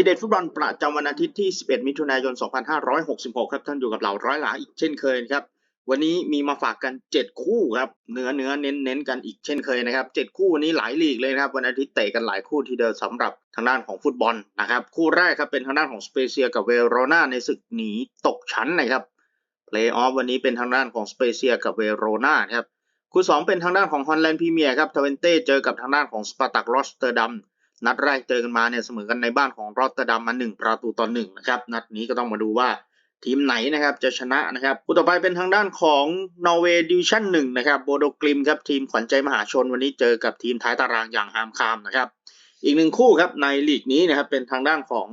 ทีเด็ดฟุตบอลประจำวันอาทิตย์ที่ 11 มิถุนายน 2566 ครับ ท่านอยู่กับเราร้อยหลาอีกเช่นเคยครับ วันนี้มีมาฝากกัน 7 คู่ครับเนื้อเนื้อเน้นเน้นกันอีกเช่นเคยนะครับ 7 คู่วันนี้หลายลีกเลยนะครับ วันอาทิตย์เตะกันหลายคู่ทีเดียวสำหรับทางด้านของฟุตบอลนะครับ คู่แรกครับเป็นทางด้านของสเปเชียกับเวโรนาในศึกหนีตกชั้นนะครับเพลย์ออฟวันนี้เป็นทางด้านของสเปเชียกับเวโรนาครับคู่สองเป็นทางด้านของฮอลแลนด์พรีเมียร์ครับทเวนเต้เจอกับทางด้านของสปาร์ตักรอสเตอร์ดัม นัดแรกเจอกันมาเนี่ยเสมอกันในบ้านของรอตเตอร์ดัมมา1ประตูต่อหนึ่งนะครับนัดนี้ก็ต้องมาดูว่าทีมไหนนะครับจะชนะนะครับคู่ต่อไปเป็นทางด้านของนอร์เวย์ดิวิชั่นหนึ่งนะครับโบโดกลิมครับทีมขวัญใจมหาชนวันนี้เจอกับทีมท้ายตารางอย่างฮามคามนะครับอีกหนึ่งคู่ครับในลีกนี้นะครับเป็นทางด้านของ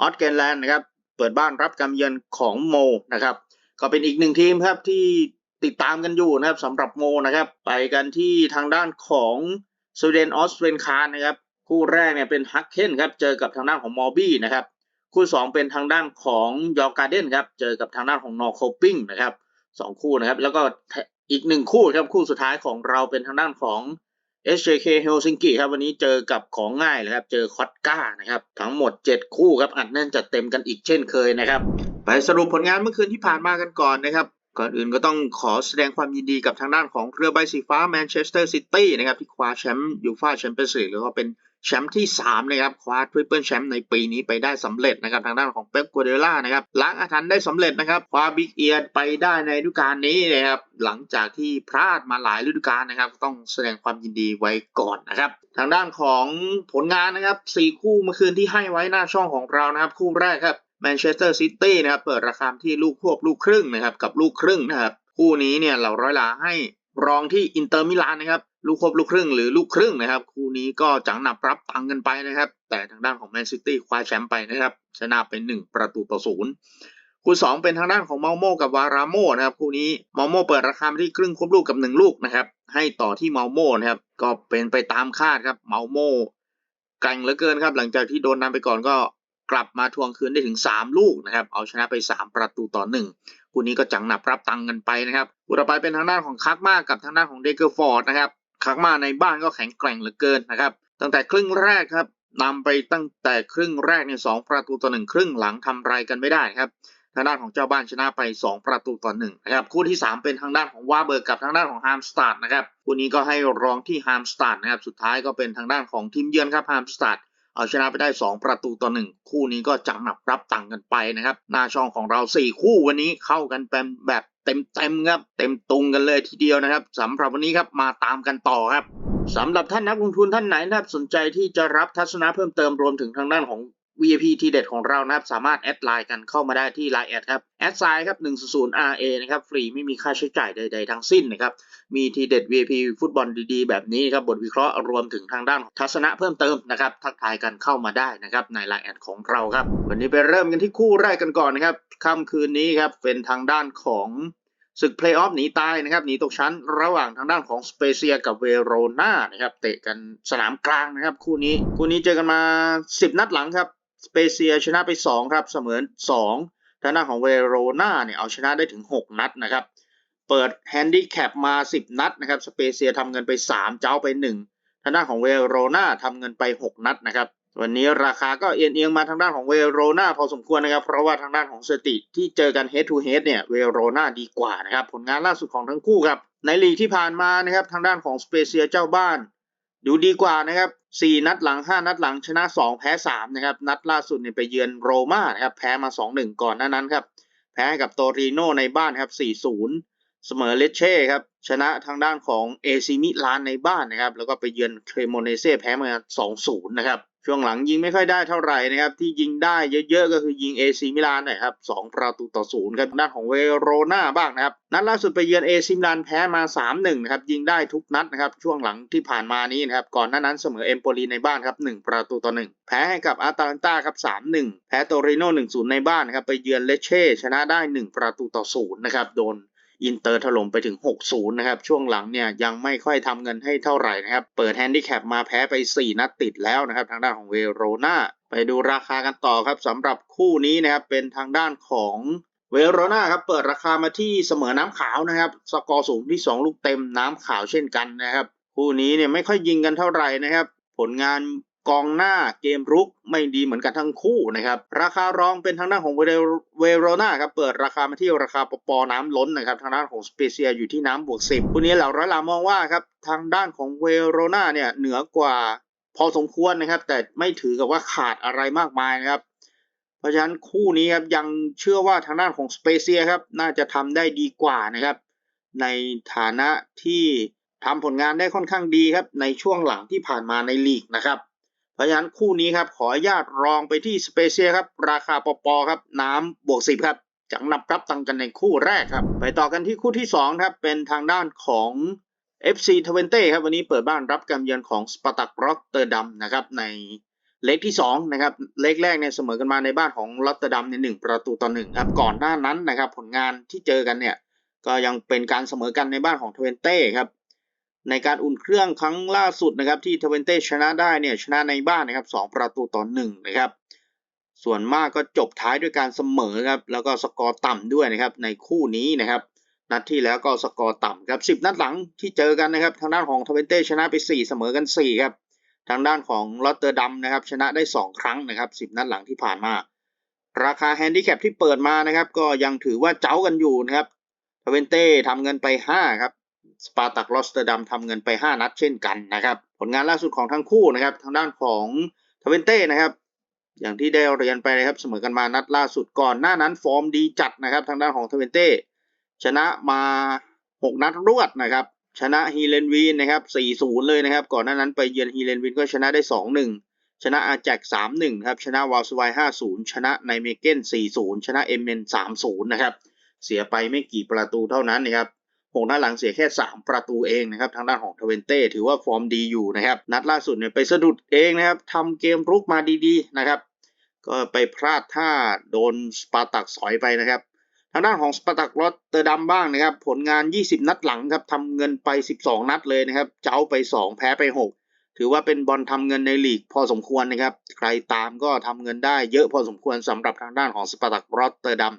ออสเกนแลนด์นะครับเปิดบ้านรับการเยือนของโมนะครับก็เป็นอีกหนึ่งทีมครับที่ติดตามกันอยู่นะครับสำหรับโมนะครับไปกันที่ทางด้านของสวีเดนออสเตรนคานนะครับ คู่แรกเนี่ยเป็นฮักเคนครับเจอกับทางด้านของมอร์บี้นะครับคู่สองเป็นทางด้านของยอร์การ์เดนครับเจอกับทางด้านของนอร์โคปิงนะครับสองคู่นะครับ แล้วก็อีกหนึ่งคู่ครับคู่สุดท้ายของเราเป็นทางด้านของ SJK Helsinki ครับวันนี้เจอกับของง่ายเลยครับ เจอคอตก้านะครับ ทั้งหมด 7 คู่ครับอัดแน่นจัดเต็มกันอีกเช่นเคยนะครับ ไปสรุปผลงานเมื่อคืนที่ผ่านมากันก่อนนะครับ ก่อนอื่นก็ต้องขอแสดงความยินดีกับทางด้านของเรือใบสีฟ้าแมนเชสเตอร์ซิตี้นะครับที่คว้าแชมป์ยูฟ่าแชมเปี้ยนส์ลีกหรือว่าเป็น แชมป์ที่ 3 นะครับคว้าทริปเปิลแชมป์ในปีนี้ไปได้สำเร็จนะครับทางด้านของเป๊ปกัวเดล่านะครับล้างอาถรรพ์ได้สำเร็จนะครับคว้าบิ๊กเอียร์ไปได้ในฤดูกาลนี้นะครับหลังจากที่พลาดมาหลายฤดูกาลนะครับต้องแสดงความยินดีไว้ก่อนนะครับทางด้านของผลงานนะครับ4คู่เมื่อคืนที่ให้ไว้หน้าช่องของเรานะครับคู่แรกครับแมนเชสเตอร์ซิตี้นะครับเปิดราคาที่ลูกควบลูกครึ่งนะครับกับลูกครึ่งนะครับคู่นี้เนี่ยเราร้อยลาให้ รองที่อินเตอร์มิลานนะครับลูกควบลูกครึ่งหรือลูกครึ่งนะครับ คู่นี้ก็จังหนับรับตังกันไปนะครับ แต่ทางด้านของแมนซิตี้คว้าแชมป์ไปนะครับชนะไป1ประตูต่อศูนย์คู่สองเป็นทางด้านของเมาโมกับวาราโมนะครับคู่นี้เมาโมเปิดราคาที่ครึ่งควบลูกกับ1ลูกนะครับ ให้ต่อที่เมาโมนะครับ ก็เป็นไปตามคาดครับเมาโมแกร่งเหลือเกินครับ หลังจากที่โดนนำไปก่อนก็กลับมาทวงคืนได้ถึง 3 ลูกนะครับ เอาชนะไป 3 ประตูต่อ 1 คู่นี้ก็จังหนับรับตังกันไปนะครับคู่ต่อไปเป็นทางด้านของคักมากกับทางด้านของเดเกอร์ฟอร์ดนะครับคักมาในบ้านก็แข็งแกร่งเหลือเกินนะครับ ตั้งแต่ครึ่งแรกครับนำไปตั้งแต่ครึ่งแรกในสองประตูต่อหนึ่งครึ่งหลังทำไรกันไม่ได้ครับทางด้านของเจ้าบ้านชนะไป 2 ประตูต่อหนึ่งนะครับคู่ที่ 3 เป็นทางด้านของวาเบิร์กกับทางด้านของฮามสตัดนะครับคู่นี้ก็ให้รองที่ฮามสตัดนะครับสุดท้ายก็เป็นทางด้านของทีมเยือนครับฮามสตัด เอาชนะไปได้ 2 ประตูต่อหนึ่งคู่นี้ก็จังหนับรับตังกันไปนะครับ หน้าช่องของเรา 4 คู่วันนี้เข้ากันเป็นแบบเต็มๆครับ เต็มตุงกันเลยทีเดียวนะครับสำหรับวันนี้ครับมาตามกันต่อครับสำหรับท่านนักลงทุนท่านไหนนะครับสนใจที่จะรับทัศนะเพิ่มเติมรวมถึงทางด้านของ VIP ทีเด็ดของเรานะครับ สามารถแอดไลน์กันเข้ามาได้ที่ Line แอดครับแอดไซน์ครับ100 RA นะครับฟรีไม่มีค่าใช้จ่ายใด ๆ ทั้งสิ้นนะครับมีทีเด็ด VIP ฟุตบอลดีๆ แบบนี้ครับบทวิเคราะห์รวมถึงทางด้านทัศนะเพิ่มเติมนะครับทักทายกันเข้ามาได้นะครับใน Line แอดของเราครับวันนี้ไปเริ่มกันที่คู่แรกกันก่อนนะครับค่ำคืนนี้ครับเป็นทางด้านของศึกเพลย์ออฟหนีตายนะครับหนีตกชั้นระหว่างทางด้านของสเปเชียกับเวโรนานะครับเตะกันสนามกลางนะครับ คู่นี้คู่นี้เจอกันมา 10 นัดหลังครับ สเปเชียชนะไป 2 ครับเสมอ2ทางด้านของเวโรนาเนี่ยเอาชนะได้ถึง 6 นัดนะครับ เปิดแฮนดี้แคปมา 10 นัดนะครับสเปเชียทำเงินไป 3 เจ้าไป 1 ทางด้านของเวโรนาทำเงินไป 6 นัดนะครับวันนี้ราคาก็เอียงเอียงมาทางด้านของเวโรนาพอสมควรนะครับ เพราะว่าทางด้านของสติที่เจอกัน head to head เนี่ยเวโรนาดีกว่านะครับ ผลงานล่าสุดของทั้งคู่ครับ ในลีกที่ผ่านมานะครับ ทางด้านของสเปเชียเจ้าบ้าน ดูดีกว่านะครับ4นัดหลัง5นัดหลังชนะ2แพ้3นะครับ นัดล่าสุดเนี่ยไปเยือนโรม่านะครับ แพ้มา2-1ก่อนหน้านั้นครับ แพ้กับโตริโนในบ้านครับ4-0เสมอเลเช่ครับ ชนะทางด้านของเอซิมิลานในบ้านนะครับ แล้วก็ไปเยือนเครโมเนเซ่แพ้มา2-0นะครับ ช่วงหลังยิงไม่ค่อยได้เท่าไหร่นะครับ ที่ยิงได้เยอะๆ ก็คือยิงเอซีมิลานนะครับสองประตูต่อศูนย์ครับด้านของเวโรนาบ้างนะครับ นัดล่าสุดไปเยือนเอซิมิลานแพ้มา 3-1 นะครับ ยิงได้ทุกนัดนะครับ ช่วงหลังที่ผ่านมานี้นะครับ ก่อนหน้านั้นเสมอเอมโปลีในบ้านครับ 1 ประตูต่อ 1 แพ้ให้กับอาตาลันตาครับ 3-1 แพ้โตริโน่1-0 ในบ้านนะครับ ไปเยือนเลเช่ชนะได้ 1 ประตูต่อศูนย์นะครับ โดน อินเตอร์ถล่มไปถึง 6-0 นะครับ ช่วงหลังเนี่ยยังไม่ค่อยทำเงินให้เท่าไหร่นะครับ เปิดแฮนดิแคปมาแพ้ไป 4 นัดติดแล้วนะครับ ทางด้านของเวโรนาไปดูราคากันต่อครับสำหรับคู่นี้นะครับเป็นทางด้านของเวโรนาครับเปิดราคามาที่เสมอน้ำขาวนะครับ สกอร์สูงที่ 2 ลูกเต็มน้ำขาวเช่นกันนะครับ คู่นี้เนี่ยไม่ค่อยยิงกันเท่าไหร่นะครับ ผลงาน กองหน้าเกมรุกไม่ดีเหมือนกันทั้งคู่นะครับ ราคารองเป็นทางด้านของเวโรนาครับเปิดราคามาที่ราคาปปน้ำล้นนะครับทางด้านของสเปเซียอยู่ที่น้ำบวกสิบคู่นี้เหล่าร้อยลามองว่าครับทางด้านของเวโรนาเนี่ยเหนือกว่าพอสมควรนะครับ แต่ไม่ถือกับว่าขาดอะไรมากมายนะครับ เพราะฉะนั้นคู่นี้ครับยังเชื่อว่าทางด้านของสเปเซียครับน่าจะทำได้ดีกว่านะครับ ในฐานะที่ทำผลงานได้ค่อนข้างดีครับในช่วงหลังที่ผ่านมาในลีกนะครับ เพราะฉะนั้นคู่นี้ครับขออนุญาตรองไปที่สเปเชียครับ ราคาปปครับ น้ำบวกสิบครับจังนับครับตังกันในคู่แรกครับ ไปต่อกันที่คู่ที่2ครับเป็นทางด้านของ FC 20ครับวันนี้เปิดบ้านรับการเยือนของสปาร์ตักรอตเตอร์ดัมนะครับในเล็กที่2นะครับเล็กแรกเนี่ยเสมอกันมาในบ้านของรอตเตอร์ดัมในหนึ่งประตูต่อหนึ่งครับก่อนหน้านั้นนะครับผลงานที่เจอกันเนี่ยก็ยังเป็นการเสมอกันในบ้านของทเวนเต้ครับ ในการอุ่นเครื่องครั้งล่าสุดนะครับที่ทเวนเต้ชนะได้เนี่ยชนะในบ้านนะครับสองประตูต่อหนึ่งนะครับ ส่วนมากก็จบท้ายด้วยการเสมอครับแล้วก็สกอร์ต่ำด้วยนะครับในคู่นี้นะครับ นัดที่แล้วก็สกอร์ต่ำครับสิบนัดหลังที่เจอกันนะครับ ทางด้านของทเวนเต้ชนะไปสี่เสมอกันสี่ครับ ทางด้านของลอตเตอร์ดัมนะครับชนะได้สองครั้งนะครับสิบนัดหลังที่ผ่านมา ราคาแฮนดิแคปที่เปิดมานะครับ ก็ยังถือว่าเจ้ากันอยู่นะครับทเวนเต้ทำเงินไปห้าครับ สปาตักลอสเตอร์ดัมทำเงินไป 5 นัดเช่นกันนะครับ ผลงานล่าสุดของทั้งคู่นะครับ ทางด้านของทเวนเต้นะครับ อย่างที่ได้เรียนไปนะครับเสมอกันมานัดล่าสุดก่อนหน้านั้นฟอร์มดีจัดนะครับ ทางด้านของทเวนเต้ชนะมา 6 นัดรวดนะครับ ชนะฮีเลนวีนนะครับ 4-0 เลยนะครับ ก่อนหน้านั้นไปเยือนฮีเลนวีนก็ชนะได้ 2-1 ชนะอาแจก3-1 ครับ ชนะวาลสไว5-0 ชนะไนเมเกน4-0 ชนะเอ็มเน3-0 นะครับ เสียไปไม่กี่ประตูเท่านั้นนะครับ หกนัดหลังเสียแค่ 3 ประตูเองนะครับทางด้านของทเวนเต้ถือว่าฟอร์มดีอยู่นะครับ นัดล่าสุดเนี่ยไปสะดุดเองนะครับทำเกมรุกมาดีๆนะครับ ก็ไปพลาดท่าโดนสปาร์ตักสอยไปนะครับทางด้านของสปาร์ตักรอตเตอร์ดัมบ้างนะครับ ผลงาน 20 นัดหลังครับทำเงินไป 12 นัดเลยนะครับ เจ้าไป 2 แพ้ไป 6 ถือว่าเป็นบอลทำเงินในลีกพอสมควรนะครับ ใครตามก็ทำเงินได้เยอะพอสมควรสำหรับทางด้านของสปาร์ตักรอตเตอร์ดัม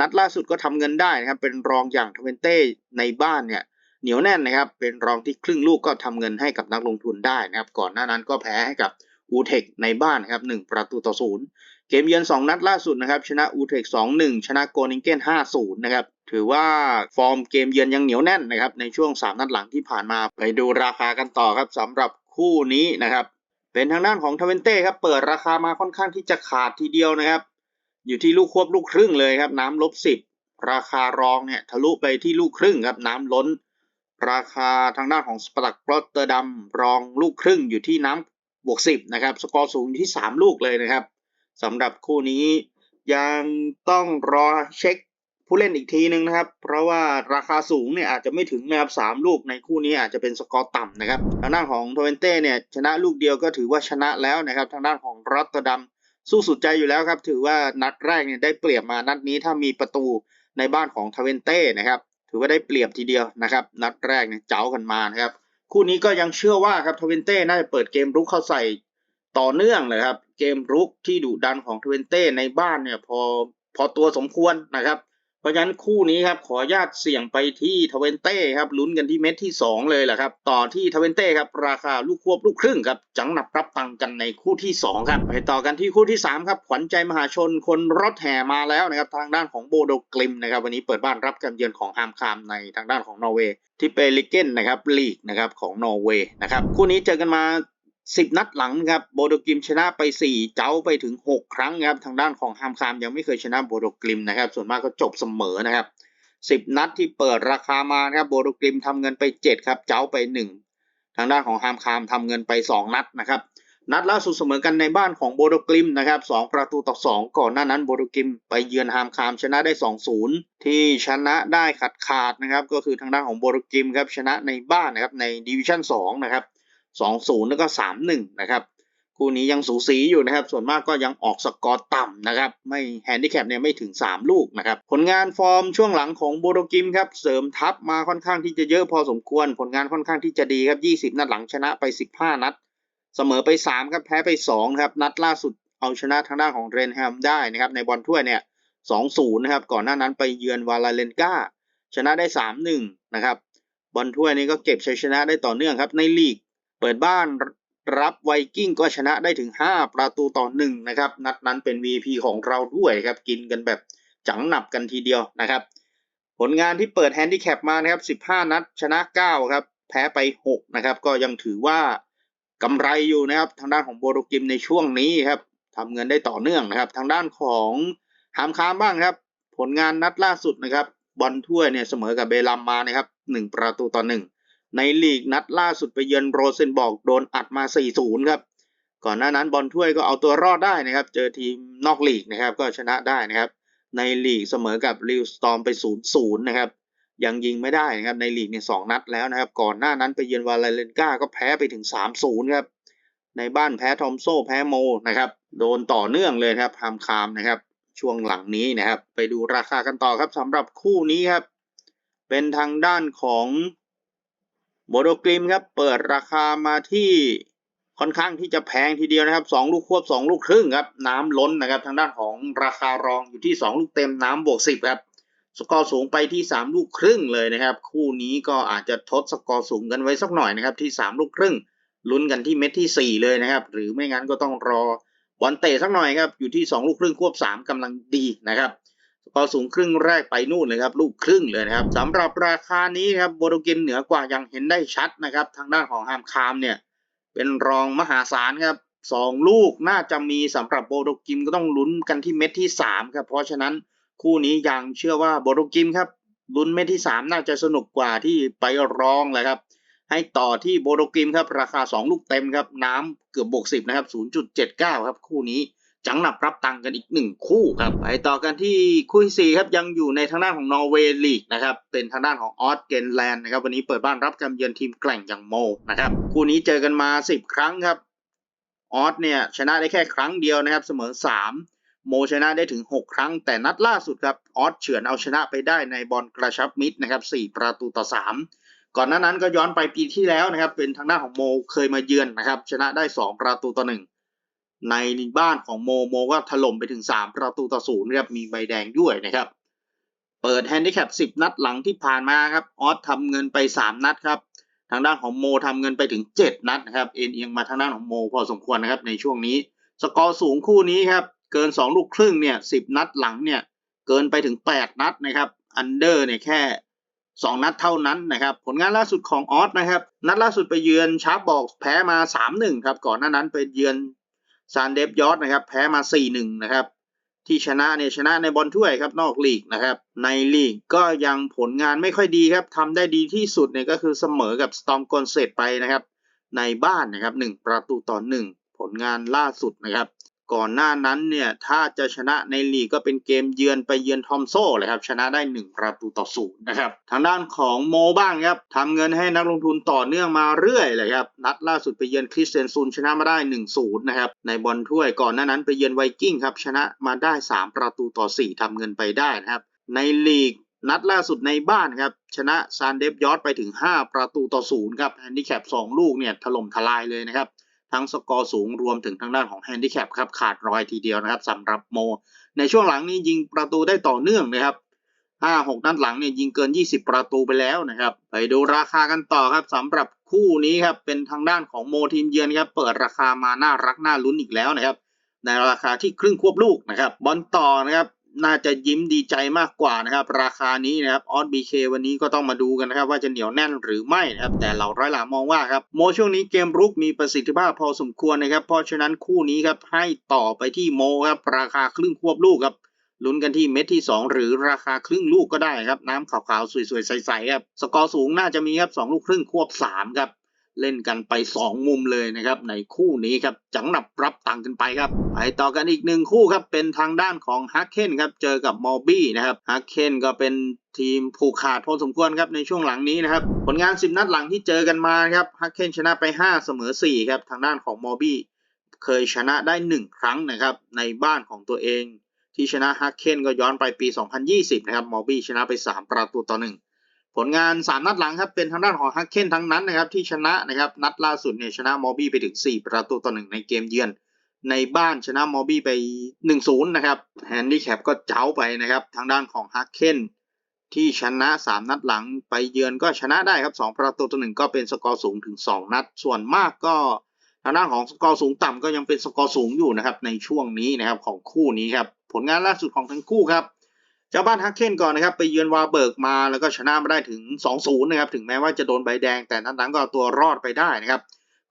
นัดล่าสุดก็ทำเงินได้นะครับ เป็นรองอย่างทเวนเต้ในบ้านเนี่ยเหนียวแน่นนะครับ เป็นรองที่ครึ่งลูกก็ทำเงินให้กับนักลงทุนได้นะครับ ก่อนหน้านั้นก็แพ้ให้กับอูเทคในบ้านนะครับหนึ่งประตูต่อศูนย์เกมเยือน2 นัดล่าสุดนะครับ ชนะอูเทค2-1 ชนะโกนิงเกน5-0 นะครับ ถือว่าฟอร์มเกมเยือนยังเหนียวแน่นนะครับ ในช่วง 3 นัดหลังที่ผ่านมาไปดูราคากันต่อครับสำหรับคู่นี้นะครับ เป็นทางด้านของทเวนเต้ครับ เปิดราคามาค่อนข้างที่จะขาดทีเดียวนะครับ อยู่ที่ลูกควบลูกครึ่งเลยครับ น้ำลบสิบราคารองเนี่ยทะลุไปที่ลูกครึ่งครับน้ำล้น ราคาทางด้านของสปาร์ตักรอตเตอร์ดัมรองลูกครึ่งอยู่ที่น้ำบวกสิบนะครับ สกอร์สูงอยู่ที่สามลูกเลยนะครับสำหรับคู่นี้ยังต้องรอเช็คผู้เล่นอีกทีนึงนะครับ เพราะว่าราคาสูงเนี่ยอาจจะไม่ถึงนะครับสามลูกในคู่นี้อาจจะเป็นสกอร์ต่ำนะครับ ทางด้านของโทเวนเต้เนี่ยชนะลูกเดียวก็ถือว่าชนะแล้วนะครับ ทางด้านของรอตเตอร์ดัม สู้สุดใจอยู่แล้วครับ ถือว่านัดแรกเนี่ยได้เปรียบมานัดนี้ถ้ามีประตูในบ้านของทเวนเต้นะครับ ถือว่าได้เปรียบทีเดียวนะครับ นัดแรกเนี่ยเจ้ากันมานะครับ คู่นี้ก็ยังเชื่อว่าครับทเวนเต้น่าจะเปิดเกมรุกเข้าใส่ต่อเนื่องเลยครับ เกมรุกที่ดุดันของทเวนเต้ในบ้านเนี่ยพอพอตัวสมควรนะครับ ราะฉะนั้นคู่นี้ครับขอญาตเสี่ยงไปที่ทเวนเต้ครับลุ้นกันที่เม็ดที่ 2 เลยแหละครับ ต่อที่ทเวนเต้ครับราคาลูกควบลูกครึ่งครับจังหนับรับตังกันในคู่ที่ 2 ครับ ไปต่อกันที่คู่ที่ 3 ครับ ขวัญใจมหาชนคนรถแห่มาแล้วนะครับ ทางด้านของโบโดกลิมนะครับ วันนี้เปิดบ้านรับการเยือนของฮามคามในทางด้านของนอร์เวย์ที่เปลิเกนนะครับลีกนะครับของนอร์เวย์นะครับคู่นี้เจอกันมา 10 นัดหลังครับโบโดกลิมชนะไป 4 เจ้าไปถึง 6 ครั้งครับทางด้านของฮามคามยังไม่เคยชนะโบโดกลิมนะครับส่วนมากก็จบเสมอนะครับ 10 นัดที่เปิดราคามาครับโบโดกลิมทำเงินไป 7 ครับเจ้าไป 1 ทางด้านของฮามคามทำเงินไป 2 นัดนะครับนัดล่าสุดเสมอกันในบ้านของโบโดกลิมนะครับ2ประตูต่อ 2 ก่อนหน้านั้นโบโดกลิมไปเยือนฮามคามชนะได้ 2-0 ที่ชนะได้ขาดขาดนะครับก็คือทางด้านของโบโดกลิมครับชนะในบ้านนะครับในดิวิชั่น2นะครับ 2-0 แล้วก็ 3-1 นะครับ คู่นี้ยังสูสีอยู่นะครับ ส่วนมากก็ยังออกสกอร์ต่ำนะครับ ไม่แฮนดิแคปเนี่ยไม่ถึง 3 ลูกนะครับ ผลงานฟอร์มช่วงหลังของโบโดกิมครับ เสริมทัพมาค่อนข้างที่จะเยอะพอสมควร ผลงานค่อนข้างที่จะดีครับ 20 นัดหลังชนะไป 15 นัด เสมอไป 3 ครับ แพ้ไป2ครับ นัดล่าสุดเอาชนะทางด้านของเรนแฮมได้นะครับ ในบอลถ้วยเนี่ย 2-0 นะครับ ก่อนหน้านั้นไปเยือนวาลาเลนกาชนะได้ 3-1 นะครับ บอลถ้วยนี้ก็เก็บชัยชนะได้ต่อเนื่องครับ ในลีก เปิดบ้านรับไวกิ้งก็ชนะได้ถึง 5 ประตูต่อหนึ่งนะครับ นัดนั้นเป็น VP ของเราด้วยครับ กินกันแบบจังหนับกันทีเดียวนะครับ ผลงานที่เปิดแฮนดิแคปมานะครับ 15 นัดชนะ 9 ครับ แพ้ไป 6 นะครับ ก็ยังถือว่ากำไรอยู่นะครับ ทางด้านของโบโรกิมในช่วงนี้ครับทำเงินได้ต่อเนื่องนะครับ ทางด้านของฮามคามบ้างครับ ผลงานนัดล่าสุดนะครับบอลถ้วยเนี่ยเสมอกับเบลัมมานะครับ 1 ประตูต่อ1 ในลีกนัดล่าสุดไปเยือนโรเซนบอกโดนอัดมา 4-0 ครับ ก่อนหน้านั้นบอลถ้วยก็เอาตัวรอดได้นะครับ เจอทีมนอกลีกนะครับ ก็ชนะได้นะครับ ในลีกเสมอกับริวสตอมไป 0-0 นะครับ ยังยิงไม่ได้นะครับในลีกเนี่ยสองนัดแล้วนะครับ ก่อนหน้านั้นไปเยือนวาเลนกาก็แพ้ไปถึง 3-0 ครับ ในบ้านแพ้ทอมโซแพ้โมนะครับ โดนต่อเนื่องเลยครับฮามคามนะครับ ช่วงหลังนี้นะครับ ไปดูราคากันต่อครับสำหรับคู่นี้ครับ เป็นทางด้านของ โบโดกริมครับเปิดราคามาที่ค่อนข้างที่จะแพงทีเดียวนะครับสองลูกควบสองลูกครึ่งครับ น้ำล้นนะครับ ทางด้านของราคารองอยู่ที่สองลูกเต็มน้ำบวกสิบครับ สกอร์สูงไปที่ 3 ลูกครึ่งเลยนะครับ คู่นี้ก็อาจจะทดสกอร์สูงกันไว้สักหน่อยนะครับ ที่ 3 ลูกครึ่งลุ้นกันที่เม็ดที่ 4 เลยนะครับ หรือไม่งั้นก็ต้องรอบอลเตะสักหน่อยครับ อยู่ที่ 2 ลูกครึ่งควบ 3กำลังดีนะครับ กอสูงครึ่งแรกไปนู่นเลยครับลูกครึ่งเลยนะครับสำหรับราคานี้ครับโบโดกิมเหนือกว่ายังเห็นได้ชัดนะครับทางด้านของฮามคามเนี่ยเป็นรองมหาศาลครับสองลูกน่าจะมีสำหรับโบโดกิมก็ต้องลุ้นกันที่เม็ดที่3ครับเพราะฉะนั้นคู่นี้ยังเชื่อว่าโบโรกิมครับลุ้นเม็ดที่3น่าจะสนุกกว่าที่ไปรองแหละครับให้ต่อที่โบโรกิมครับราคา 2 ลูกเต็มครับน้ำเกือบบวก10นะครับ0.79 ครับคู่นี้ จังหนับรับตังกันอีก1คู่ครับไปต่อกันที่คู่ที่4ครับยังอยู่ในทางด้านของนอร์เวย์ลีกนะครับเป็นทางด้านของออสเกนแลนด์นะครับวันนี้เปิดบ้านรับการเยือนทีมแกร่งอย่างโมนะครับคู่นี้เจอกันมา10ครั้งครับออสเนี่ยชนะได้แค่ครั้งเดียวนะครับเสมอ3โมชนะได้ถึง 6 ครั้ง แต่นัดล่าสุดครับออสเฉือนเอาชนะไปได้ในบอลกระชับมิตรนะครับ4ประตูต่อ 3 ก่อนหน้านั้นก็ย้อนไปปีที่แล้วนะครับเป็นทางด้านของโมเคยมาเยือนนะครับชนะได้ 2 ประตูต่อ 1 ในบ้านของโมโมก็ถล่มไปถึง 3 ประตูต่อ0ครับมีใบแดงด้วยนะครับ เปิดแฮนดิแคป 10 นัดหลังที่ผ่านมาครับออสทำเงินไป 3 นัดครับ ทางด้านของโมทำเงินไปถึง 7 นัดนะครับเอ็นเอียงมาทางด้านของโมพอสมควรนะครับในช่วงนี้ สกอร์สูงคู่นี้ครับเกิน 2 ลูกครึ่งเนี่ย10 นัดหลังเนี่ยเกินไปถึง 8 นัดนะครับอันเดอร์เนี่ยแค่2นัดเท่านั้นนะครับ ผลงานล่าสุดของออสนะครับ นัดล่าสุดไปเยือนชาร์ปบอกแพ้มา 3-1 ครับ ก่อนหน้านั้นไปเยือน ซานเดฟยอร์ดนะครับแพ้มา 4-1 นะครับ ที่ชนะเนี่ยชนะในบอลถ้วยครับนอกลีกนะครับ ในลีกก็ยังผลงานไม่ค่อยดีครับทำได้ดีที่สุดเนี่ยก็คือเสมอกับสตอมกอนเซตไปนะครับ ในบ้านนะครับหนึ่งประตูต่อหนึ่งผลงานล่าสุดนะครับ ก่อนหน้านั้นเนี่ยถ้าจะชนะในลีกก็เป็นเกมเยือนไปเยือนทอมโซ่เลยครับชนะได้ 1 ประตูต่อศูนย์นะครับทางด้านของโมบ้างครับทำเงินให้นักลงทุนต่อเนื่องมาเรื่อยเลยครับนัดล่าสุดไปเยือนคริสเตนซูนชนะมาได้ 1-0นะครับในบอลถ้วยก่อนหน้านั้นไปเยือนไวกิ้งครับชนะมาได้ 3 ประตูต่อ 4ทำเงินไปได้นะครับในลีกนัดล่าสุดในบ้านครับชนะซานเดฟยอดไปถึง 5 ประตูต่อศูนย์ครับแฮนดิแคป2ลูกเนี่ยถล่มทลายเลยนะครับ ทั้งสกอร์สูงรวมถึงทางด้านของแฮนดิแคปครับขาดรอยทีเดียวนะครับสำหรับโม ในช่วงหลังนี้ยิงประตูได้ต่อเนื่องนะครับ5 6นัดหลังเนี่ยยิงเกิน 20 ประตูไปแล้วนะครับ ไปดูราคากันต่อครับสำหรับคู่นี้ครับเป็นทางด้านของโมทีมเยือนครับเปิดราคามาน่ารักน่าลุ้นอีกแล้วนะครับในราคาที่ครึ่งควบลูกนะครับบอลต่อนะครับ น่าจะยิ้มดีใจมากกว่านะครับ ราคานี้นะครับออสบีเควันนี้ก็ต้องมาดูกันนะครับว่าจะเหนียวแน่นหรือไม่นะครับ แต่เราร้อยหลามองว่าครับโมช่วงนี้เกมรุกมีประสิทธิภาพพอสมควรนะครับ เพราะฉะนั้นคู่นี้ครับให้ต่อไปที่โมครับราคาครึ่งควบลูกครับลุ้นกันที่เม็ดที่ 2 หรือราคาครึ่งลูกก็ได้ครับ น้ำขาวๆ สวยๆ ใสๆครับ สกอร์สูงน่าจะมีครับ 2 ลูกครึ่งควบ 3 ครับ เล่นกันไป 2 มุมเลยนะครับในคู่นี้ครับจังหนับรับตังกันไปครับไปต่อกันอีกหนึ่งคู่ครับเป็นทางด้านของฮักเคนครับเจอกับมอบี้นะครับฮักเคนก็เป็นทีมผูกขาดพอสมควรครับในช่วงหลังนี้นะครับผลงาน 10 นัดหลังที่เจอกันมาครับฮักเคนชนะไป 5 เสมอ 4 ครับทางด้านของมอบี้เคยชนะได้ 1 ครั้งนะครับในบ้านของตัวเอง ที่ชนะฮักเคนก็ย้อนไปปี 2020 นะครับมอบี้ชนะไป 3 ประตูต่อ1 ผลงาน 3 นัดหลังครับเป็นทางด้านของฮักเคนทั้งนั้นนะครับที่ชนะนะครับนัดล่าสุดเนี่ยชนะมอบี้ไปถึง 4 ประตูต่อ1ในเกมเยือน ในบ้านชนะมอบี้ไป 1-0 นะครับแฮนดี้แคปก็เจ้าไปนะครับทางด้านของฮักเคนที่ชนะ 3 นัดหลังไปเยือนก็ชนะได้ครับ 2 ประตูต่อ1ก็เป็นสกอร์สูงถึง 2 นัด ส่วนมากก็ทางด้านของสกอร์สูงต่ำก็ยังเป็นสกอร์สูงอยู่นะครับในช่วงนี้นะครับของคู่นี้ครับผลงานล่าสุดของทั้งคู่ครับ จ้าบ้านฮักเคนก่อนนะครับ ไปเยือนวาเบิร์กมาแล้วก็ชนะมาได้ถึง 2-0 นะครับ ถึงแม้ว่าจะโดนใบแดงแต่นั้นนั้นก็เอาตัวรอดไปได้นะครับ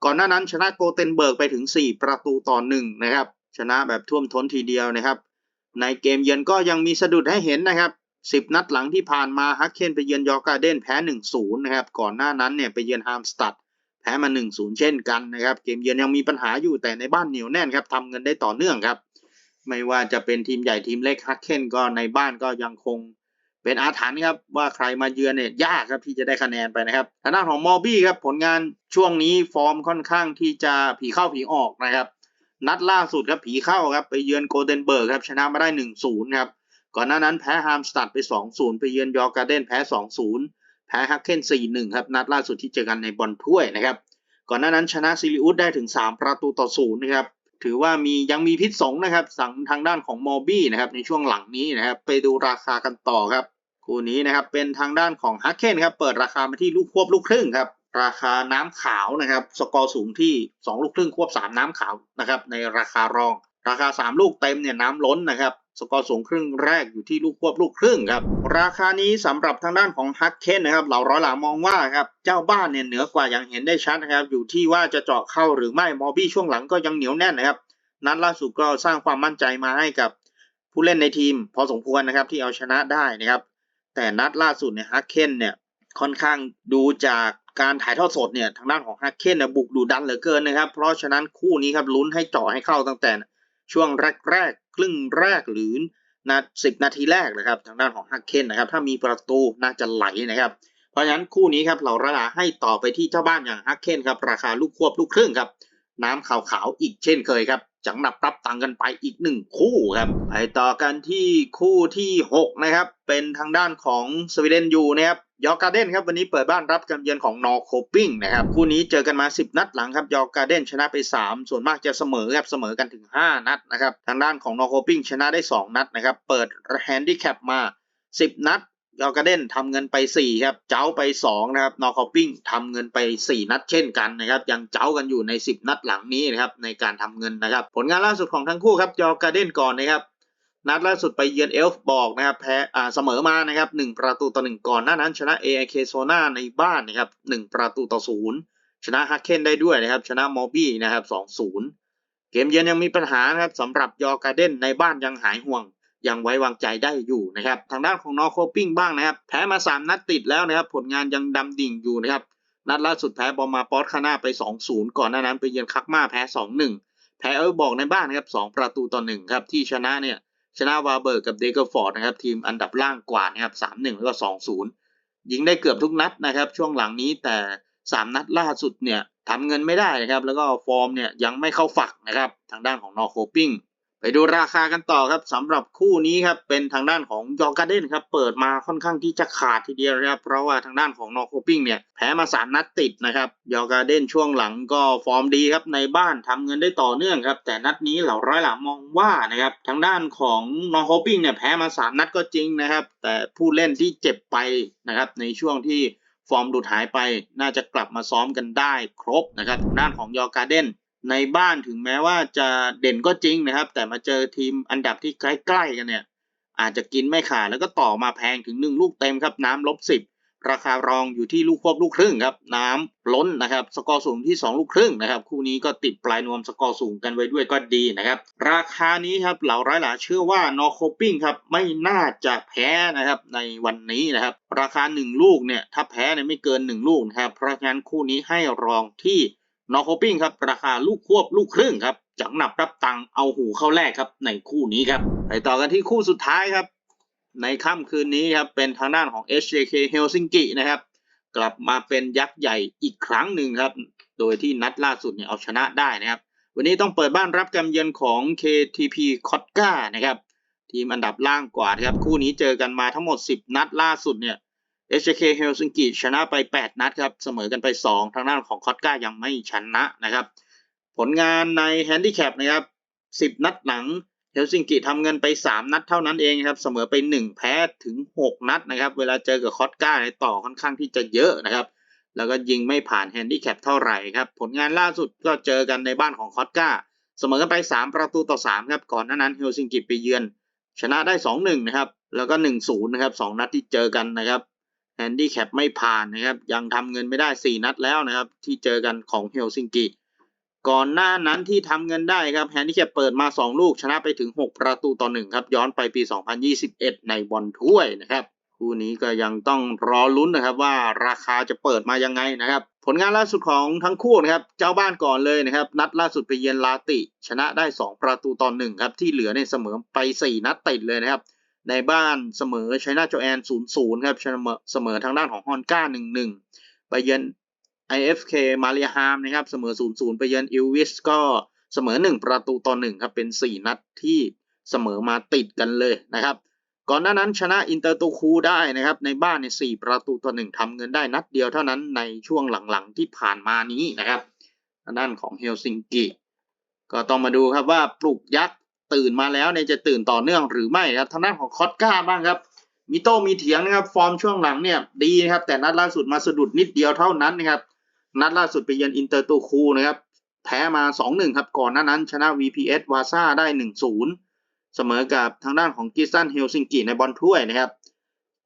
ก่อนหน้านั้นชนะโกเทนเบิร์กไปถึง 4 ประตูต่อ1นะครับ ชนะแบบท่วมท้นทีเดียวนะครับ ในเกมเยือนก็ยังมีสะดุดให้เห็นนะครับ 10 นัดหลังที่ผ่านมาฮักเคนไปเยือนยอร์กาเดนแพ้ 1-0 นะครับ ก่อนหน้านั้นเนี่ยไปเยือนฮามสตัดแพ้มา 1-0 เช่นกันนะครับ เกมเยือนยังมีปัญหาอยู่แต่ในบ้านเหนียวแน่นครับทำเงินได้ต่อเนื่องครับ ไม่ว่าจะเป็นทีมใหญ่ทีมเล็กฮักเคนก็ในบ้านก็ยังคงเป็นอาถรรพ์ครับว่าใครมาเยือนเนี่ยยากครับที่จะได้คะแนนไปนะครับทางด้านของมอบี้ครับผลงานช่วงนี้ฟอร์มค่อนข้างที่จะผีเข้าผีออกนะครับนัดล่าสุดครับผีเข้าครับไปเยือนโกลเดนเบิร์กครับชนะมาได้ 1-0ครับก่อนหน้านั้นแพ้ฮามสตัดไป 2-0 ไปเยือนยอร์การ์เดนแพ้ 2-0 แพ้ฮักเคน4-1ครับนัดล่าสุดที่เจอกันในบอลถ้วยนะครับก่อนหน้านั้นชนะซิลิอุสได้ถึง 3 ประตูต่อ0นะครับ ถือว่ามียังมีพิษสงนะครับสั่งทางด้านของมอบี้นะครับในช่วงหลังนี้นะครับไปดูราคากันต่อครับคู่นี้นะครับเป็นทางด้านของฮักเคนครับเปิดราคามาที่ลูกควบลูกครึ่งครับราคาน้ำขาวนะครับสกอร์สูงที่ 2 ลูกครึ่งควบ 3 น้ำขาวนะครับในราคารอง ราคา 3 ลูกเต็มเนี่ยน้ำล้นนะครับ สกอร์สูงครึ่งแรกอยู่ที่ลูกควบลูกครึ่งครับ ราคานี้สำหรับทางด้านของฮักเคนนะครับเหล่าร้อยหลามองว่าครับเจ้าบ้านเนี่ยเหนือกว่าอย่างเห็นได้ชัดนะครับ อยู่ที่ว่าจะเจาะเข้าหรือไม่มอบี้ช่วงหลังก็ยังเหนียวแน่นนะครับนัดล่าสุดก็สร้างความมั่นใจมาให้กับผู้เล่นในทีม พอสมควรนะครับที่เอาชนะได้นะครับ แต่นัดล่าสุดเนี่ยฮักเคนเนี่ยค่อนข้างดูจากการถ่ายทอดสดเนี่ยทางด้านของฮักเคนเนี่ยบุกดูดันเหลือเกินนะครับ เพราะฉะนั้นคู่นี้ครับลุ้นให้เจาะให้เข้าตั้งแต่ช่วงแรก ครึ่งแรกหรือนาสิบนาทีแรกนะครับ ทางด้านของฮักเคนนะครับ ถ้ามีประตูน่าจะไหลนะครับ เพราะฉะนั้นคู่นี้ครับเราระดาให้ต่อไปที่เจ้าบ้านอย่างฮักเคนครับราคาลูกควบลูกครึ่งครับ น้ำขาวๆอีกเช่นเคยครับจังหนับรับตังกันไปอีกหนึ่งคู่ครับไปต่อกันที่คู่ที่ 6 นะครับ เป็นทางด้านของสวีเดนยูนะครับ ยอร์การ์เดนครับ วันนี้เปิดบ้านรับการเยือนของนอร์โคปิ้งนะครับคู่นี้เจอกันมา 10 นัดหลังครับยอร์การ์เดนชนะไป 3 ส่วนมากจะเสมอครับเสมอกันถึง 5 นัดนะครับทางด้านของนอร์โคปิ้งชนะได้ 2 นัดนะครับเปิดแฮนดิแคปมา 10 นัดยอร์การ์เดนทำเงินไป 4 ครับ เจ้าไป 2 นะครับนอร์คปิ้งทำเงินไป 4 นัดเช่นกันนะครับยังเจ้ากันอยู่ใน 10 นัดหลังนี้นะครับในการทำเงินนะครับผลงานล่าสุดของทั้งคู่ครับยอร์การ์เดนก่อนนะครับ นัดล่าสุดไปเยือนเอลฟ์บอกนะครับแพ้อ่าเสมอมานะครับ1ประตูต่อ1ก่อนหน้านั้นชนะ AIK โซนาในบ้านนะครับ1ประตูต่อ0ชนะฮักเคนได้ด้วยนะครับชนะมอร์บี้นะครับ2-0เกมเยือนยังมีปัญหานะครับสำหรับยอร์การ์เดนในบ้านยังหายห่วงยังไว้วางใจได้อยู่นะครับทางด้านของนอโคปิ้งบ้างนะครับแพ้มา 3 นัดติดแล้วนะครับผลงานยังดำดิ่งอยู่นะครับนัดล่าสุดแพ้บอมมาปอสคาน่าไป 2-0 ก่อนหน้านั้นไปเยือนคักมาแพ้ 2-1 แพ้เออบอกในบ้านนะครับ2ประตูต่อ1ครับที่ชนะเนี่ย ชนะวาเบิร์กกับเดเกอร์ฟอร์ดนะครับทีมอันดับล่างกว่านะครับ3-1แล้วก็2-0ยิงได้เกือบทุกนัดนะครับ ช่วงหลังนี้แต่3นัดล่าสุดเนี่ยทำเงินไม่ได้นะครับ แล้วก็ฟอร์มเนี่ยยังไม่เข้าฝักนะครับ ทางด้านของนอโคปิ้ง ไปดูราคากันต่อครับสำหรับคู่นี้ครับเป็นทางด้านของยอร์การ์เดนครับเปิดมาค่อนข้างที่จะขาดทีเดียวนะครับเพราะว่าทางด้านของนอร์โคปิ้งเนี่ยแพ้มา3นัดติดนะครับยอร์การ์เดนช่วงหลังก็ฟอร์มดีครับในบ้านทำเงินได้ต่อเนื่องครับแต่นัดนี้เหล่าร้อยหลามมองว่านะครับทางด้านของนอร์โคปิ้งเนี่ยแพ้มา3นัดก็จริงนะครับแต่ผู้เล่นที่เจ็บไปนะครับในช่วงที่ฟอร์มดูดหายไป น่าจะกลับมาซ้อมกันได้ครบนะครับทางด้านของยอร์การ์เดน ในบ้านถึงแม้ว่าจะเด่นก็จริงนะครับ แต่มาเจอทีมอันดับที่ใกล้ๆกันเนี่ย อาจจะกินไม่ขาดแล้วก็ต่อมาแพงถึง 1 ลูกเต็มครับ น้ำลบสิบราคารองอยู่ที่ลูกควบลูกครึ่งครับ น้ำล้นนะครับ สกอร์สูงที่ 2 ลูกครึ่งนะครับ คู่นี้ก็ติดปลายนวมสกอร์สูงกันไว้ด้วยก็ดีนะครับ ราคานี้ครับเหล่าร้อยหลาเชื่อว่านอโคปิ้งครับไม่น่าจะแพ้นะครับในวันนี้นะครับ ราคา 1 ลูกเนี่ยถ้าแพ้เนี่ยไม่เกิน 1 ลูกนะครับเพราะฉะนั้นคู่นี้ให้รองที่ นอโคปิ้งครับราคาลูกควบลูกครึ่งครับจังหนับรับตังเอาหูเข้าแรกครับ ในคู่นี้ครับไปต่อกันที่คู่สุดท้ายครับ ในค่ำคืนนี้ครับเป็นทางด้านของ HJK Helsinki นะครับ กลับมาเป็นยักษ์ใหญ่อีกครั้งหนึ่งครับ โดยที่นัดล่าสุดเนี่ยเอาชนะได้นะครับ วันนี้ต้องเปิดบ้านรับการเยือนของ KTP k o t k a นะครับ ทีมอันดับล่างกว่าครับ คู่นี้เจอกันมาทั้งหมด 10 นัดล่าสุดเนี่ย HJK Helsinki ชนะไป 8 นัดครับ เสมอกันไป 2 ทางด้านของคอตกายังไม่ชนะนะครับ ผลงานในแฮนดิแคปนะครับ 10 นัดหลังเฮลซิงกิทำเงินไป 3 นัดเท่านั้นเองครับ เสมอไป 1 แพ้ถึง 6 นัดนะครับ เวลาเจอกับคอตกาในต่อค่อนข้างที่จะเยอะนะครับ แล้วก็ยิงไม่ผ่านแฮนดิแคปเท่าไหร่ครับ ผลงานล่าสุดก็เจอกันในบ้านของคอสกาเสมอกันไป 3 ประตูต่อ 3 ครับ ก่อนหน้านั้นเฮลซิงกิไปเยือน ชนะได้ 2-1 นะครับ แล้วก็ 1-0 นะครับ 2 นัดที่เจอกันนะครับ แฮนดิแคปไม่ผ่านนะครับ ยังทำเงินไม่ได้ 4 นัดแล้วนะครับ ที่เจอกันของเฮลซิงกิก่อนหน้านั้นที่ทำเงินได้ครับแฮนดิแคปเปิดมา 2 ลูกชนะไปถึง 6 ประตูต่อ 1 ครับ ย้อนไปปี 2021 ในบอลถ้วยนะครับคู่นี้ก็ยังต้องรอลุ้นนะครับว่าราคาจะเปิดมายังไงนะครับ ผลงานล่าสุดของทั้งคู่นะครับ เจ้าบ้านก่อนเลยนะครับ นัดล่าสุดไปเยือนลาติ ชนะได้ 2 ประตูต่อหนึ่งครับที่เหลือเนี่ยเสมอไป 4 นัดติดเลยนะครับ ในบ้านเสมอชัยนาทโจแอน0-0ครับเสมอเสมอทางด้านของฮอนก้า1-1ไปเยือน IFK มาเรียฮามนะครับเสมอ0-0ไปเยือนอิลวิสก็เสมอ1ประตูต่อ1ครับเป็น4นัดที่เสมอมาติดกันเลยนะครับก่อนหน้านั้นชนะอินเตอร์ตูคูได้นะครับในบ้านในสี่ประตูต่อหนึ่งทำเงินได้นัดเดียวเท่านั้นในช่วงหลังๆที่ผ่านมานี้นะครับด้านของเฮลซิงกิก็ต้องมาดูครับว่าปลุกยักษ์ ตื่นมาแล้วเนี่ยจะตื่นต่อเนื่องหรือไม่ครับทางด้านของคอสก้าบ้างครับมีโต้มีเถียงนะครับฟอร์มช่วงหลังเนี่ยดีนะครับแต่นัดล่าสุดมาสะดุดนิดเดียวเท่านั้นนะครับนัดล่าสุดไปเยือนอินเตอร์ตูคูนะครับแพ้มา 2-1 ครับก่อนหน้านั้นชนะ VPS วาซ่าได้ 1-0 เสมอกับทางด้านของกิซันเฮลซิงกิในบอลถ้วยนะครับ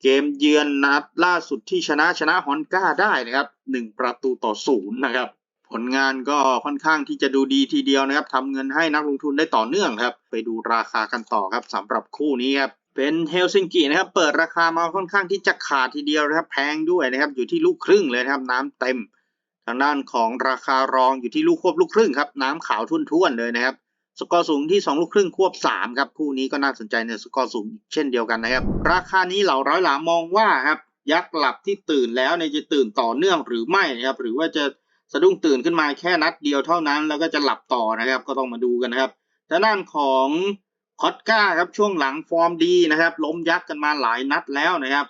เกมเยือนนัดล่าสุดที่ชนะชนะฮอนก้าได้นะครับ 1 ประตูต่อศูนย์นะครับ ผลงานก็ค่อนข้างที่จะดูดีทีเดียวนะครับทำเงินให้นักลงทุนได้ต่อเนื่องครับ ไปดูราคากันต่อครับสำหรับคู่นี้ครับเป็นเฮลซิงกินะครับ เปิดราคามาค่อนข้างที่จะขาดทีเดียวนะครับ แพงด้วยนะครับ อยู่ที่ลูกครึ่งเลยนะครับ น้ำเต็ม ทางด้านของราคารองอยู่ที่ลูกควบลูกครึ่งครับ น้ำขาวทุ่นๆเลยนะครับ สกอร์สูงที่ 2 ลูกครึ่งควบ 3 ครับ คู่นี้ก็น่าสนใจในสกอร์สูงเช่นเดียวกันนะครับ ราคานี้เหล่าร้อยหลามองว่าครับ ยักษ์หลับที่ตื่นแล้วเนี่ยจะตื่นต่อเนื่องหรือไม่นะครับ หรือว่าจะ สะดุ้งตื่นขึ้นมาแค่นัดเดียวเท่านั้น แล้วก็จะหลับต่อนะครับ ก็ต้องมาดูกันนะครับทางด้านของคอตก้าครับช่วงหลังฟอร์มดีนะครับ ล้มยักษ์กันมาหลายนัดแล้วนะครับ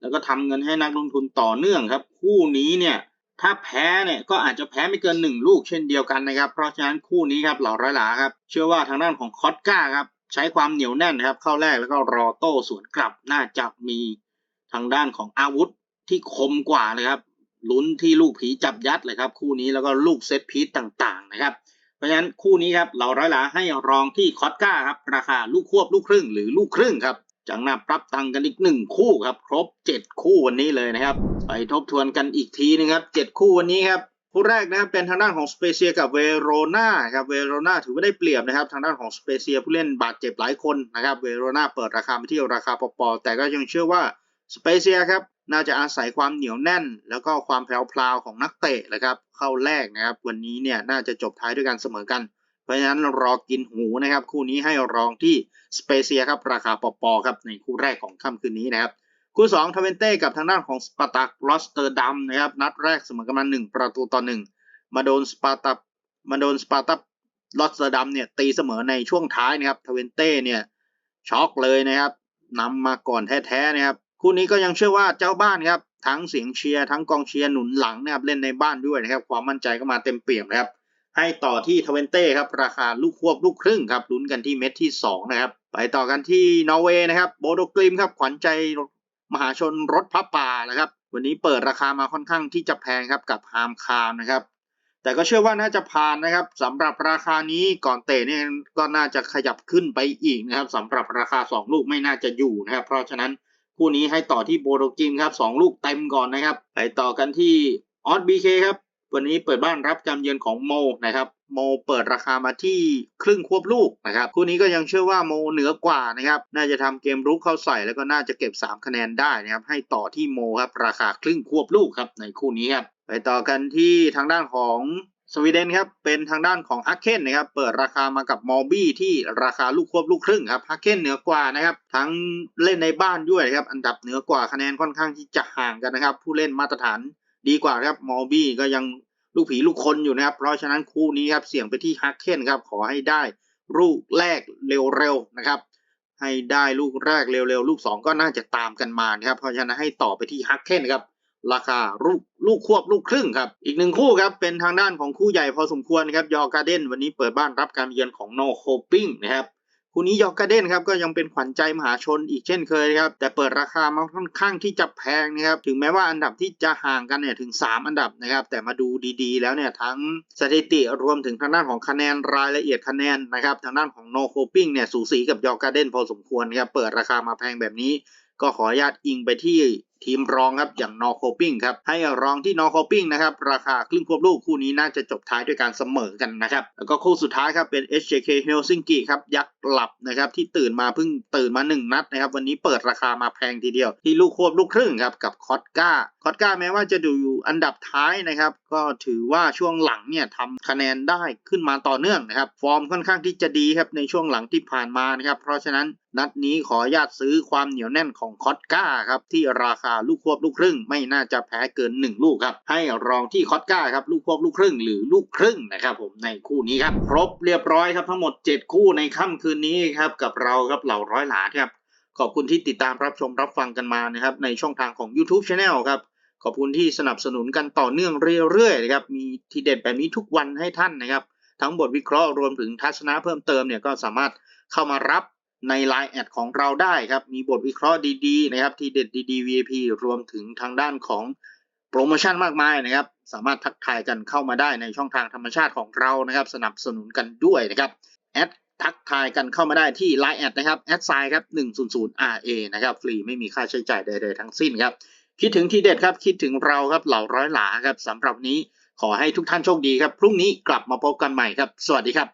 แล้วก็ทำเงินให้นักลงทุนต่อเนื่องครับ คู่นี้เนี่ยถ้าแพ้เนี่ยก็อาจจะแพ้ไม่เกินหนึ่งลูกเช่นเดียวกันนะครับ เพราะฉะนั้นคู่นี้ครับเหล่าร้อยหลาครับ เชื่อว่าทางด้านของคอตก้าครับใช้ความเหนียวแน่นนะครับ เข้าแรกแล้วก็รอโต้สวนกลับน่าจะมีทางด้านของอาวุธที่คมกว่าเลยครับ ลุ้นที่ลูกผีจับยัดเลยครับ คู่นี้แล้วก็ลูกเซตพีทต่างๆนะครับ เพราะฉะนั้นคู่นี้ครับเหล่าร้อยหลาให้รองที่คอตก้าครับราคาลูกควบลูกครึ่งหรือลูกครึ่งครับจังนับปรับตังกันอีกหนึ่งคู่ครับ ครบเจ็ดคู่วันนี้เลยนะครับ ไปทบทวนกันอีกทีนึงครับเจ็ดคู่วันนี้ครับคู่แรกนะครับเป็นทางด้านของสเปเชียกับเวโรนาครับเวโรนาถือว่าได้เปรียบนะครับ ทางด้านของสเปเชียผู้เล่นบาดเจ็บหลายคนนะครับเวโรนาเปิดราคามาที่ราคาปอๆแต่ก็ยังเชื่อว่าสเปเชียครับ น่าจะอาศัยความเหนียวแน่น แล้วก็ความแพรวๆของนักเตะนะครับเข้าแรกนะครับ วันนี้เนี่ยน่าจะจบท้ายด้วยกันเสมอกัน เพราะฉะนั้นรอกินหูนะครับ คู่นี้ให้รองที่สเปเชียครับราคาปอๆครับในคู่แรกของค่ำคืนนี้นะครับ คู่สองทเวนเต้กับทางด้านของสปาร์ตักลอสเตอร์ดัมนะครับนัดแรกเสมอกันมาหนึ่งประตูต่อหนึ่งมาโดนสปาร์ตักมาโดนสปาร์ตักลอสเตอร์ดัมเนี่ยตีเสมอในช่วงท้ายนะครับทเวนเต้เนี่ยช็อกเลยนะครับนำมาก่อนแท้ๆนะครับ คู่นี้ก็ยังเชื่อว่าเจ้าบ้านครับทั้งเสียงเชียร์ทั้งกองเชียร์หนุนหลังนะครับเล่นในบ้านด้วยนะครับความมั่นใจก็มาเต็มเปี่ยมนะครับให้ต่อที่ทเวนเต้ครับราคาลูกควบลูกครึ่งครับลุ้นกันที่เม็ดที่ 2 นะครับ ไปต่อกันที่นอร์เวย์นะครับโบโดกลิมครับขวัญใจมหาชนรถพระป่านะครับ วันนี้เปิดราคามาค่อนข้างที่จะแพงครับกับฮามคามนะครับ แต่ก็เชื่อว่าน่าจะผ่านนะครับสำหรับราคานี้ก่อนเตะเนี่ยก็น่าจะขยับขึ้นไปอีกนะครับสำหรับราคา 2 ลูกไม่น่าจะอยู่นะครับ เพราะฉะนั้น คู่นี้ให้ต่อที่โบโดกิมครับสองลูกเต็มก่อนนะครับ ไปต่อกันที่ออสบีเคครับ วันนี้เปิดบ้านรับการเยือนของโมนะครับ โมเปิดราคามาที่ครึ่งควบลูกนะครับ คู่นี้ก็ยังเชื่อว่าโมเหนือกว่านะครับ น่าจะทำเกมรุกเข้าใส่แล้วก็น่าจะเก็บ 3 คะแนนได้นะครับ ให้ต่อที่โมครับราคาครึ่งควบลูกครับในคู่นี้ครับ ไปต่อกันที่ทางด้านของ สวีเดนครับเป็นทางด้านของฮักเคนนะครับเปิดราคามากับมอลบี้ที่ราคาลูกควบลูกครึ่งครับฮักเคนเหนือกว่านะครับทั้งเล่นในบ้านด้วยนะครับอันดับเหนือกว่าคะแนนค่อนข้างที่จะห่างกันนะครับ ผู้เล่นมาตรฐานดีกว่าครับมอลบี้ก็ยังลูกผีลูกคนอยู่นะครับ เพราะฉะนั้นคู่นี้ครับเสี่ยงไปที่ฮักเคนครับขอให้ได้ลูกแรกเร็วๆนะครับ ให้ได้ลูกแรกเร็วๆลูก 2 ก็น่าจะตามกันมานะครับเพราะฉะนั้นให้ต่อไปที่ฮักเคนครับ ราคาลูกลูกควบลูกครึ่งครับ อีกหนึ่งคู่ครับ เป็นทางด้านของคู่ใหญ่พอสมควรครับยอการ์เด้นวันนี้เปิดบ้านรับการเยือนของโนโคปิ้งนะครับคู่นี้ยอกการ์เด้นครับก็ยังเป็นขวัญใจมหาชนอีกเช่นเคยครับ แต่เปิดราคามาค่อนข้างที่จะแพงนะครับ ถึงแม้ว่าอันดับที่จะห่างกันเนี่ยถึง 3 อันดับนะครับ แต่มาดูดีๆ แล้วเนี่ยทั้งสถิติรวมถึงทางด้านของคะแนนรายละเอียดคะแนนนะครับทางด้านของโนโคปิ้งเนี่ยสูสีกับยอกการ์เด้นพอสมควรครับเปิดราคามาแพงแบบนี้ก็ขออนุญาตอิงไปที่ ทีมรองครับอย่างนอโคปิ้งครับให้รองที่นอโคปิ้งนะครับราคาครึ่งควบลูกคู่นี้น่าจะจบท้ายด้วยการเสมอกันนะครับแล้วก็คู่สุดท้ายครับเป็น HJK Helsinki ครับยักษ์หลับนะครับที่ตื่นมาเพิ่งตื่นมา 1 นัดนะครับวันนี้เปิดราคามาแพงทีเดียว ที่ลูกควบลูกครึ่งครับกับคอตกาคอตกาแม้ว่าจะดูอยู่อันดับท้ายนะครับก็ถือว่าช่วงหลังเนี่ยทำคะแนนได้ขึ้นมาต่อเนื่องนะครับฟอร์มค่อนข้างที่จะดีครับในช่วงหลังที่ผ่านมานะครับเพราะฉะนั้น นัดนี้ขออนุญาตซื้อความเหนียวแน่นของคอตกาครับที่ราคาลูกควบลูกครึ่ง ไม่น่าจะแพ้เกิน 1 ลูกครับให้รองที่คอตกาครับลูกควบลูกครึ่ง หรือลูกครึ่งนะครับผมในคู่นี้ครับครบเรียบร้อยครับทั้งหมด 7 คู่ในค่ำคืนนี้ครับกับเราครับเหล่าร้อยหลาครับขอบคุณที่ติดตามรับชมรับฟังกันมานะครับในช่องทางของ YouTube Channel ครับขอบคุณที่สนับสนุนกันต่อเนื่องเรื่อยๆนะครับมีทีเด็ดแบบนี้ทุกวันให้ท่านนะครับ ทั้งบทวิเคราะห์รวมถึงทัศนะเพิ่มเติมเนี่ยก็สามารถเข้ามารับ ใน Line แอดของเราได้ครับ มีบทวิเคราะห์ดีๆนะครับ ทีเด็ดดีๆ VIP รวมถึงทางด้านของโปรโมชั่นมากมายนะครับ สามารถทักทายกันเข้ามาได้ในช่องทางธรรมชาติของเรานะครับ สนับสนุนกันด้วยนะครับแอดทักทายกันเข้ามาได้ที่ Line แอดนะครับแอดไซน์ครับ 100 RA นะครับฟรีไม่มีค่าใช้จ่ายใดๆทั้งสิ้นครับ คิดถึงทีเด็ดครับคิดถึงเราครับเหล่าร้อยหลาครับสำหรับนี้ขอให้ทุกท่านโชคดีครับ พรุ่งนี้กลับมาพบกันใหม่ครับ สวัสดีครับ